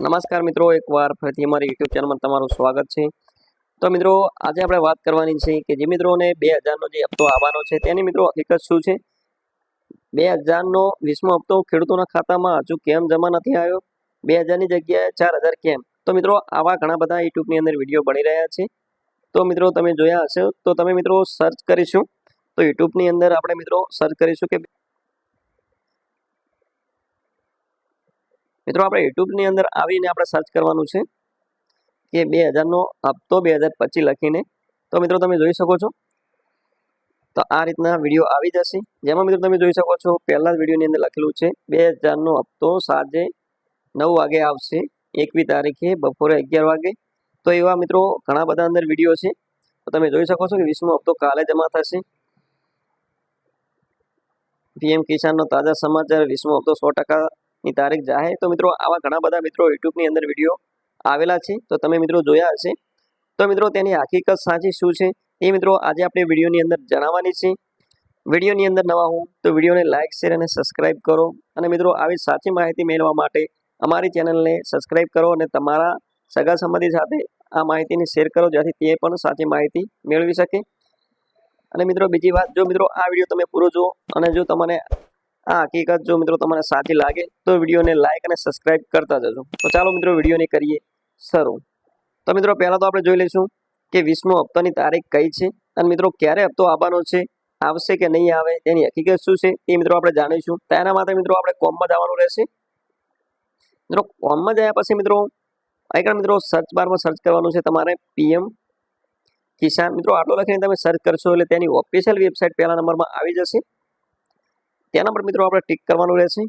નમસ્કાર મિત્રો, એકવાર ફરીથી અમારી યુટ્યુબ ચેનલમાં તમારું સ્વાગત છે. તો મિત્રો, આજે આપણે વાત કરવાની છે કે જે મિત્રોને બે હજારનો જે હપ્તો આવવાનો છે, તેની મિત્રો હકીકત શું છે? બે હજારનો વીસમો હપ્તો ખેડૂતોના ખાતામાં હજુ કેમ જમા નથી આવ્યો? બે હજારની જગ્યાએ ચાર હજાર કેમ? તો મિત્રો, આવા ઘણા બધા યુટ્યુબની અંદર વીડિયો બની રહ્યા છે. તો મિત્રો, તમે જોયા હશે. તો તમે મિત્રો સર્ચ કરીશું. તો યુટ્યુબની અંદર આપણે મિત્રો સર્ચ કરીશું કે મિત્રો, આપણે યુટ્યુબની અંદર આવીને આપણે સર્ચ કરવાનું છે કે બે હજારનો હપ્તો બે હજાર પચીસ લખીને. તો મિત્રો, તમે જોઈ શકો છો. તો આ રીતના વીડિયો આવી જશે. જેમાં મિત્રો, તમે જોઈ શકો છો, પહેલા જ વિડીયોની અંદર લખેલું છે, બે હજારનો હપ્તો સાંજે નવ વાગે આવશે એકવી તારીખે બપોરે અગિયાર વાગે. તો એવા મિત્રો ઘણા બધા અંદર વીડિયો છે. તો તમે જોઈ શકો છો કે વીસમો હપ્તો કાલે જમા થશે. પીએમ કિસાનનો તાજા સમાચાર, વીસમો હપ્તો સો ટકા ની તારીખ જાહેર તો મિત્રો, આવા ઘણા બધા મિત્રો યુટ્યુબની અંદર વીડિયો આવેલા છે. તો તમે મિત્રો જોયા હશે. તો મિત્રો, તેની હકીકત સાચી શું છે? એ મિત્રો, આજે આપણે વિડીયોની અંદર જણાવવાની છે. વિડીયોની અંદર નવા હું તો વિડીયોને લાઇક શેર અને સબસ્ક્રાઇબ કરો. અને મિત્રો, આવી સાચી માહિતી મેળવવા માટે અમારી ચેનલને સબસ્ક્રાઇબ કરો અને તમારા સગા સંબંધી સાથે આ માહિતીને શેર કરો, જેથી તે પણ સાચી માહિતી મેળવી શકે. અને મિત્રો, બીજી વાત, જો મિત્રો, આ વીડિયો તમે પૂરો જુઓ અને જો તમને આ હકીકત જો મિત્રો તમને સાચી લાગે તો વિડીયોને લાઇક અને સબસ્ક્રાઇબ કરતા જજો. તો ચાલો મિત્રો વિડીયોને કરીએ શરૂ. તો મિત્રો પહેલાં તો આપણે જોઈ લઈશું કે વીસમો હપ્તાની તારીખ કઈ છે અને મિત્રો ક્યારે હપ્તો આવવાનો છે, આવશે કે નહીં આવે તેની હકીકત શું છે એ મિત્રો આપણે જાણીશું. તેના માટે મિત્રો આપણે કોમમાં જવાનું રહેશે. મિત્રો કોમમાં જયા પછી મિત્રો આગળ મિત્રો સર્ચ બારમાં સર્ચ કરવાનું છે તમારે પીએમ કિસાન. મિત્રો આટલો લખીને તમે સર્ચ કરશો એટલે તેની ઓફિશિયલ વેબસાઇટ પહેલા નંબરમાં આવી જશે. તેના પર મિત્રો આપણે ટિક કરવાનું રહેશે.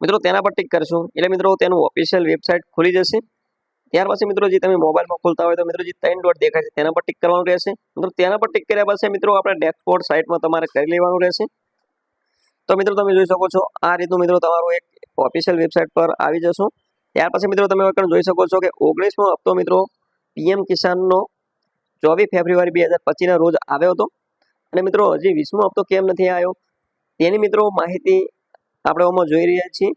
મિત્રો તેના પર ટિક કરશું. એટલે મિત્રો તેનું ઓફિશિયલ વેબસાઇટ ખુલી જશે. ત્યાર પછી મિત્રો જે તમે મોબાઈલમાં ખોલતા હોય તો મિત્રો જે ત્રણ ડોટ દેખાય છે તેના પર ટિક કરવાનું રહેશે. મિત્રો તેના પર ટિક કર્યા પછી મિત્રો આપણે ડેશબોર્ડ સાઇટમાં તમારે કરી લેવાનું રહેશે. તો મિત્રો તમે જોઈ શકો છો આ રીતનું મિત્રો તમારું એક ઓફિશિયલ વેબસાઇટ પર આવી જશો. ત્યાર પછી મિત્રો તમે જોઈ શકો છો કે ઓગણીસમો હપ્તો મિત્રો પીએમ કિસાનનો ચોવીસ ફેબ્રુઆરી બે હજાર પચીસના રોજ આવ્યો હતો. અને મિત્રો, હજી વીસમો હપ્તો કેમ નથી આવ્યો? તેની મિત્રો માહિતી આપણે આમાં જોઈ રહ્યા છીએ.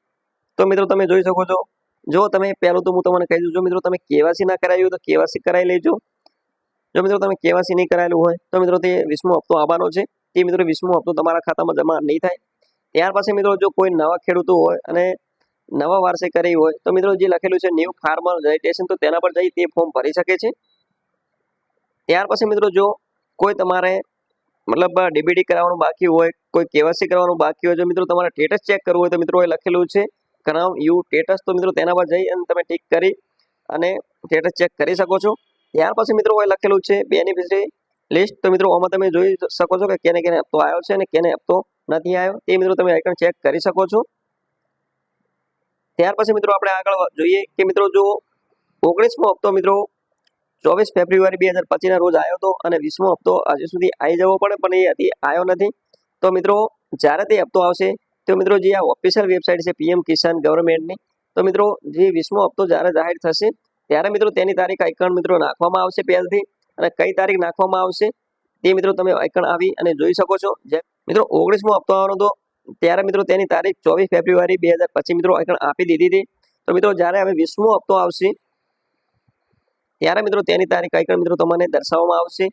તો મિત્રો, તમે જોઈ શકો છો. જો તમે, પહેલું તો હું તમને કહી દઉં, જો મિત્રો તમે કેવાસી ના કરાવ્યું તો કેવાસી કરાવી લેજો. જો મિત્રો તમે કેવાસી નહીં કરાયેલું હોય, તો મિત્રો તે વીસમો હપ્તો આવવાનો છે. તે મિત્રો વીસમો હપ્તો તમારા ખાતામાં જમા નહીં થાય. ત્યાર પછી મિત્રો, જો કોઈ નવા ખેડૂતો હોય અને નવા વારસે કરી હોય, તો મિત્રો જે લખેલું છે ન્યૂ ફાર્મર રજિસ્ટ્રેશન તો તેના પર જઈ તે ફોર્મ ભરી શકે છે. ત્યાર પછી મિત્રો, જો કોઈ તમારે મતલબ ડીબીડી કરાવવાનું બાકી હોય, કોઈ કેવાસી કરવાનું બાકી હોય, જો મિત્રો તમારે સ્ટેટસ ચેક કરવું હોય તો મિત્રો એ લખેલું છે. કરાવ યુ સ્ટેટસ તો મિત્રો તેના પર જઈ અને તમે ટીક કરી અને સ્ટેટસ ચેક કરી શકો છો. ત્યાર પછી મિત્રો એ લખેલું છે બેનિફિશરી લિસ્ટ તો મિત્રો આમાં તમે જોઈ શકો છો કે કેને કેને હપ્તો આવ્યો છે અને કેને હપ્તો નથી આવ્યો તે મિત્રો તમે આઈકન ચેક કરી શકો છો. ત્યાર પછી મિત્રો આપણે આગળ જોઈએ કે મિત્રો જો ઓગણીસમો હપ્તો મિત્રો ચોવીસ ફેબ્રુઆરી બે હજાર પચીસના રોજ આવ્યો હતો અને વીસમો હપ્તો હજી સુધી આવી જવો પડે, પણ એ હતી આવ્યો નથી. તો મિત્રો, જ્યારે તે હપ્તો આવશે, તો મિત્રો જે આ ઓફિશિયલ વેબસાઇટ છે પીએમ કિસાન ગવર્મેન્ટની તો મિત્રો, જે વીસમો હપ્તો જ્યારે જાહેર થશે, ત્યારે મિત્રો તેની તારીખ આઇકન મિત્રો નાખવામાં આવશે પહેલથી અને કઈ તારીખ નાખવામાં આવશે, તે મિત્રો તમે આઇકન આવી અને જોઈ શકો છો. જે મિત્રો, ઓગણીસમો હપ્તો આવવાનો હતો, ત્યારે મિત્રો તેની તારીખ ચોવીસ ફેબ્રુઆરી બે હજાર પચીસ મિત્રો આઇકન આપી દીધી હતી. તો મિત્રો, જ્યારે હવે વીસમો હપ્તો આવશે ત્યારે મિત્રો તેની તારીખ કઈ મિત્રો તમને દર્શાવવામાં આવશે?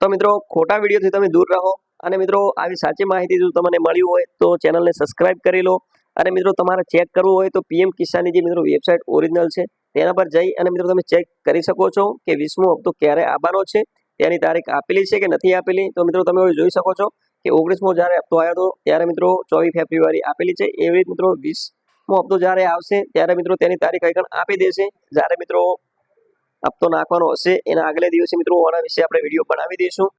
તો મિત્રો ખોટા વિડીયોથી તમે દૂર રહો અને મિત્રો આવી સાચી માહિતી જો તમને મળી હોય તો ચેનલને સબસ્ક્રાઇબ કરી લો અને મિત્રો તમારે ચેક કરવું હોય તો પીએમ કિસાનની જે મિત્રો વેબસાઇટ ઓરિજિનલ છે તેના પર જઈ અને મિત્રો તમે ચેક કરી શકો છો કે વીસમો હપ્તો ક્યારે આવવાનો છે, તેની તારીખ આપેલી છે કે નથી આપેલી? તો મિત્રો તમે જોઈ શકો છો કે ઓગણીસમો જ્યારે હપ્તો આવ્યો હતો ત્યારે મિત્રો ચોવીસ ફેબ્રુઆરી આપેલી છે. એવી મિત્રો વીસમો હપ્તો જ્યારે આવશે ત્યારે મિત્રો તેની તારીખ આઈકન આપી દેશે? જ્યારે મિત્રો હપ્તો નાખવાનો હશે. એના આગલે દિવસે મિત્રો આના વિશે આપણે વીડિયો બનાવી દઈશું.